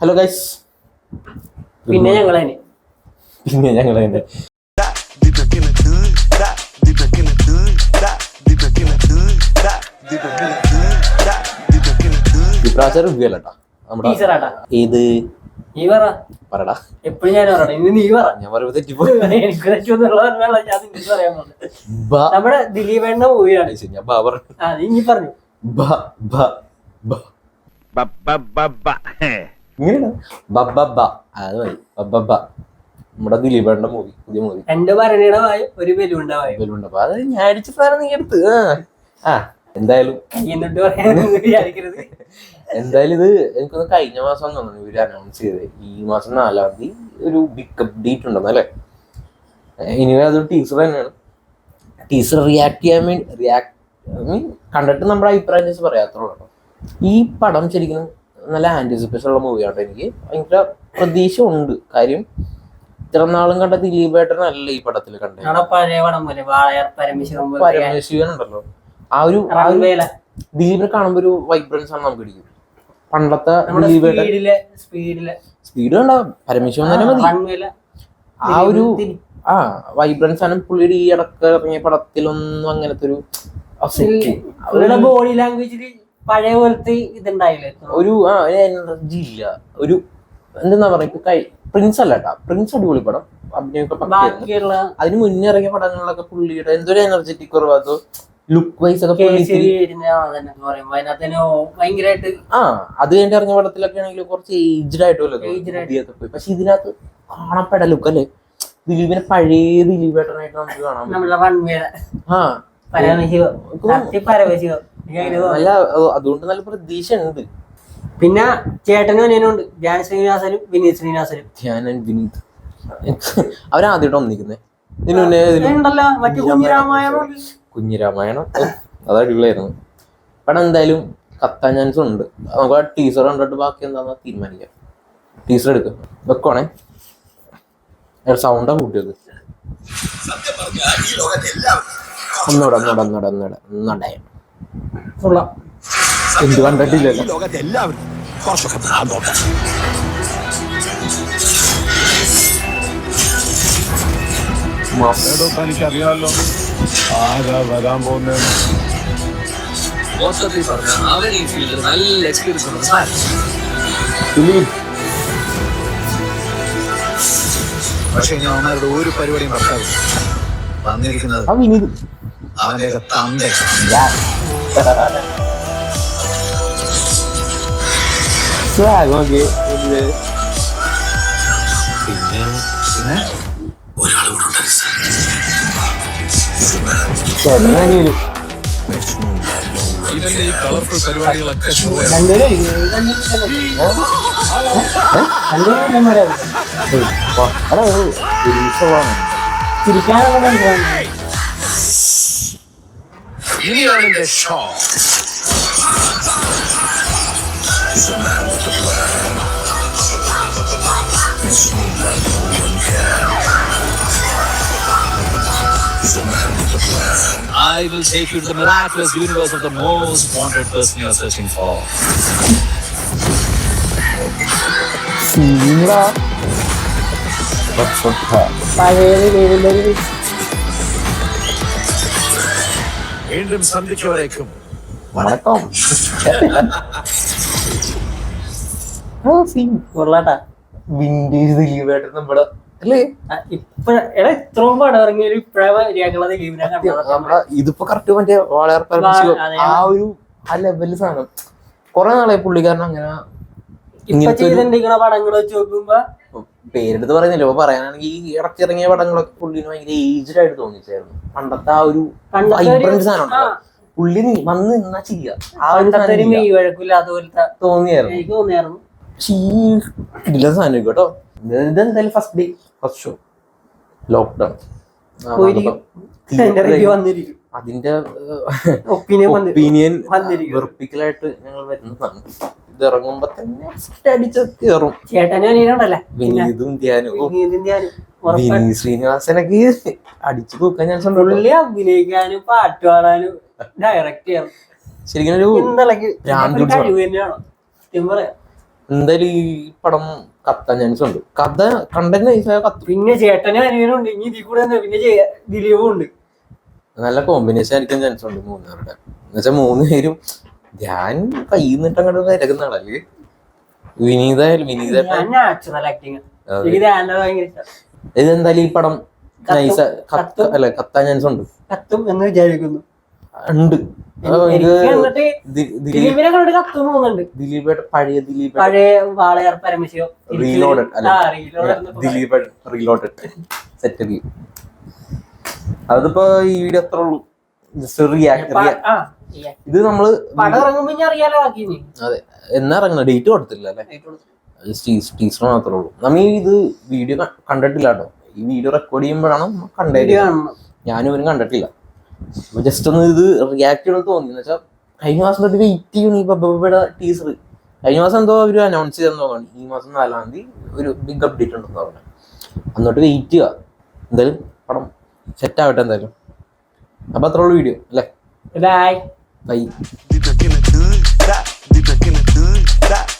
Hello guys പിന്നെ ഞങ്ങൾ തന്നെ പിന്നെ ഞങ്ങൾ തന്നെ. ഇപ്രാവശ്യം റിവ്യൂ അല്ലട്ടാ നമ്മുടെ ഏത്? നീ പറ. പറടാ. എപ്പോഴും ഞാൻ പറയണം. ഇന്ന് നീ പറ. ഞാൻ പറയുമ്പോ തെറ്റിപ്പോ എനിക്ക് ബ. നമ്മുടെ ദിലീപേണ്ണ മൂവിയാണ് ഐസ് ഞാൻ ബാ പറഞ്ഞു നീ പറഞ്ഞു. ബ ബ ബ. ഇങ്ങനെയാണ് ബ ബ ബ അത് മതി. ബ ബ ബ നമ്മുടെ ദിലീപേണ്ട മൂവി പുതിയ മൂവി എന്റെ ഭരണിയുടെ ഒരു ബലൂണ്ട വായും. ബലൂണ്ട് അപ്പൊ അത് ഞാൻ അടിച്ചിട്ടാണ് നീ എടുത്ത്. ആ. എന്തായാലും. എന്തായാലും ഇത് എനിക്കൊന്ന് കഴിഞ്ഞ മാസം തോന്നുന്നു ഇവർ അനൗൺസ് ചെയ്തത്. ഈ മാസം നാലാം തീയതി ഒരു ബിഗ് അപ്ഡേറ്റ് ഉണ്ടെന്ന് അല്ലേ? ഇനി അതൊരു ടീച്ചർ തന്നെയാണ്. ടീച്ചർ റിയാക്ട് ചെയ്യാൻ വേണ്ടി റിയാക്ട് മീൻ കണ്ടിട്ട് നമ്മുടെ അഭിപ്രായം ചേച്ചി പറയാത്തുള്ളൂ ഈ പടം ശരിക്കും നല്ല ആന്റിസിപ്പേഷൻ ഉള്ള മൂവിയാണ് എനിക്ക്. ഭയങ്കര പ്രതീക്ഷ ഉണ്ട് കാര്യം ഇത്ര നാളും കണ്ട ദിലീപേട്ടനല്ല ഈ പടത്തിൽ കണ്ടത്. പരമശിവൻ ഉണ്ടല്ലോ. ആ ഒരു ദിലീപിനെ കാണുമ്പോ ഒരു വൈബ്രൻസ് ആണ് നമുക്ക് ഇടിക്കും പണ്ടത്തെ ദിലീപേട്ടൻ സ്പീഡ് ഉണ്ടാവും പരമേശ്വരൻ തന്നെ മതി. ആ ഒരു ആ വൈബ്രൻസ് ആണ്. പുള്ളിയുടെ ഈ ഇടയ്ക്ക് ഇറങ്ങിയ പടത്തിലൊന്നും അങ്ങനത്തെ ഒരു ബോഡി ലാംഗ്വേജിൽ പഴയ പോലത്തെ ഇതുണ്ടായില്ലേ? ഒരു ആ എനർജി ഇല്ല. ഒരു എന്താ പറയുക ഇപ്പൊ കൈ പ്രിൻസ് അല്ല കേട്ടാ പ്രിൻസ് അടിപൊളി പടം. അഭിനയൊക്കെ അതിന് മുന്നേ ഇറങ്ങിയ പടങ്ങളിലൊക്കെ പുള്ളിയുടെ എന്തൊരു എനർജറ്റിക് കുറവ് അതോ ലുക്ക് വൈസ് ഒക്കെ ഭയങ്കരമായിട്ട് ആ അത് കഴിഞ്ഞ ഇറങ്ങിയ പടത്തിലൊക്കെ ആണെങ്കിൽ കുറച്ച് ഏജ്ഡ് ആയിട്ട് വല്ലതും Aged ആയിട്ട്. മുടിയൊക്കെ പോയി. പക്ഷെ ഇതിനകത്ത് കാണപ്പെട ലുക്ക് അല്ലേ? ദിലീപിനെ പഴയ ദിലീപേട്ടനായിട്ട് നമുക്ക് കാണാം ആ പരമശിവം സത്യ. നല്ല അതുകൊണ്ട് നല്ല പ്രതീക്ഷ ഉണ്ട് പിന്നെ ചേട്ടനും അനിയനും ഉണ്ട് ധ്യാൻ ശ്രീനിവാസനും വിനീത് ശ്രീനിവാസനും. ധ്യാനൻ വിനീത്. അവരാദ്യമായിട്ട് ഒന്നിക്കുന്നേ ഇതിനു മുന്നേ കുഞ്ഞിരാമായണം അത് അടിപൊളിയായിരുന്നു. പടം എന്തായാലും കത്താൻ ചാൻസ് ഉണ്ട്. നമുക്ക് ആ ടീച്ചർ കണ്ടിട്ട് ബാക്കി എന്താണെന്ന് തീരുമാനിക്കാം. ടീച്ചർ എടുക്കും. വെക്കുവാണേ. സൗണ്ടാ കൂട്ടിയത്. ഒന്നൂടെ ഒന്നൂടെ ഒന്നൂടെ ഒന്നൂടെ ഒന്നൂടെ കൊള്ളാം. എന്ത് കണ്ടിട്ടില്ലല്ലോ. എനിക്കറിയാമല്ലോ ആരാ വരാൻ പോകുന്നതെന്ന് മൊത്തത്തിൽ പറഞ്ഞ അവൻ ഈ ഫീൽഡിൽ നല്ല എക്സ്പീരിയൻസ് സാർ ദിലീപ് പക്ഷെ ഞാൻ അവന്മാരുടെ ഒരു പരിപാടിയും നടത്താറില്ല വന്നിരിക്കുന്നത് ആ വിനീത് അവന്റെയൊക്കെ തന്റെ സ്വാഗ് നോക്കി You are in the shawl. He's a man with a plan. He's a man no one can. He's a man with a plan. I will take you to the miraculous universe of the most wanted person you're searching for. Simla. That's what. I really, really, really. വീണ്ടും scene. കൊള്ളാട്ടാ. Vintage ദിലീപേട്ടൻ നമ്മുടെ അല്ലേ? ആ, ഇപ്പഴ എടാ ഇത്രയും പടം ഇറങ്ങിയൊരു ഇപ്പഴാ മര്യാദകളെ ലീവിനെ നമ്മുടെ ഇതിപ്പോ കറക്റ്റ് മറ്റേ വളരെ പരമശിവം അതെ. ആ ഒരു ആ ലെവലിൽ സാധനം. കൊറേ നാളെ പുള്ളിക്കാരൻ അങ്ങനെ ഇപ്പൊ ഇങ്ങനത്തെ ഒരു പടങ്ങൾ വെച്ച് നോക്കുമ്പോ പേരെടുത്ത് പറയുന്നില്ല. ഇപ്പൊ പറയാനാണെങ്കിൽ ഈ ഇറക്കിറങ്ങിയ പടങ്ങളൊക്കെ പുള്ളിന് ഭയങ്കര ഏജ്ഡ് ആയിട്ട് തോന്നിച്ചായിരുന്നു. പണ്ടത്തെ ആ ഒരു വൈബ്രന്റ് സാധനം. പുള്ളി നീ വന്ന് നിന്നാ ചെയ്യാ. ആ ഒരു തോന്നിയായിരുന്നു. എനിക്ക് തോന്നിയായിരുന്നു. പക്ഷേ ഈ ഇല്ല സാധനം കേട്ടോ ഇതെന്തായാലും first day first show lockdown. വന്നിരിക്കും. അതിന്റെ ഒപ്പീനിയൻ ഒപ്പീനിയൻ. വെറുപ്പിക്കലായിട്ട് ഞങ്ങൾ വരുന്നതാണ് ഇത് ഇറങ്ങുമ്പോ തന്നെ അടിച്ച് കയറും വിനീതും ധ്യാനും. ഓ, വിനീതും ശ്രീനിവാസനൊക്കെ അടിച്ചു തൂക്കാൻ ഞാൻ അഭിനയിക്കാനും പാട്ട് പാടാനും ഡയറക്റ്റ് ചെയ്യാനും ശരിക്കും ഒരു എന്തായാലും ഈ പടം കത്താൻ ചാൻസ് ഉണ്ട് കഥ കണ്ടന്റ് കത്ത്. പിന്നെ ചേട്ടനും അനിയനും ഉണ്ട്. ഇനി ഇതിൽ കൂടെ പിന്നെ ദിലീപും ഉണ്ട്. നല്ല കോമ്പിനേഷൻ ആയിരിക്കാൻ ചാൻസ് ഉണ്ട് മൂന്നുപേരുടെ എന്നുവെച്ചാൽ മൂന്ന് പേരും ഞാൻ കയ്യിൽ അങ്ങോട്ട് ഇരക്കുന്ന ആളല്ലേ വിനീത വിനീത ഇതെന്തായാലും ഈ പടം. നൈസ കത്ത് അല്ലെ കത്താൻ ചാൻസ് ഉണ്ട്. കത്തും എന്ന് വിചാരിക്കുന്നു. ഉണ്ട്. ദിലീപ് പഴയ ദിലീപ് പഴയ വാളയാർ പരമശിവം. റീലോഡഡ് അല്ല ആ റീലോഡഡ് ദിലീപ് റീലോഡഡ് സെറ്റ് അതിപ്പോ ഈ വീഡിയോ അത്ര ഉള്ളൂ? ജസ്റ്റ് റിയാക്ട് ആ. ഇത് നമ്മൾ പടം ഇറങ്ങുമ്പോ അറിയാലോ ബാക്കി ഇനി അതെ. എന്നാ ഇറങ്ങുന്ന ഡേറ്റ് കൊടുത്തില്ല അല്ലേ? ടീച്ചർ മാത്രമേ ഉള്ളൂ. നമ്മ ഈ ഇത് വീഡിയോ കണ്ടിട്ടില്ല കേട്ടോ. ഈ വീഡിയോ റെക്കോർഡ് ചെയ്യുമ്പോഴാണ് കാണണം ഞാനും ഇവരും കണ്ടിട്ടില്ല. അപ്പൊ ജസ്റ്റ് ഒന്ന് ഇത് റിയാക്ട് ചെയ്യണമെന്ന് തോന്നി. എന്ന് വെച്ചാൽ കഴിഞ്ഞ മാസം തൊട്ട് വെയിറ്റ് ചെയ്യണം ഈ ബബ്ബയുടെ ടീസർ കഴിഞ്ഞ മാസം എന്തോ അവർ അനൗൺസ് ചെയ്തെന്ന് തോന്നുന്നു. ഈ മാസം നാലാം തീയതി ഒരു ബിഗ് അപ്ഡേറ്റ് ഉണ്ടെന്ന് പറഞ്ഞു അന്നോട്ട് വെയിറ്റ് ചെയ്യുക. എന്തായാലും പടം സെറ്റ് ആവട്ടെ എന്തായാലും. അപ്പൊ അത്ര ഉള്ളു വീഡിയോ അല്ലേ? Bye bye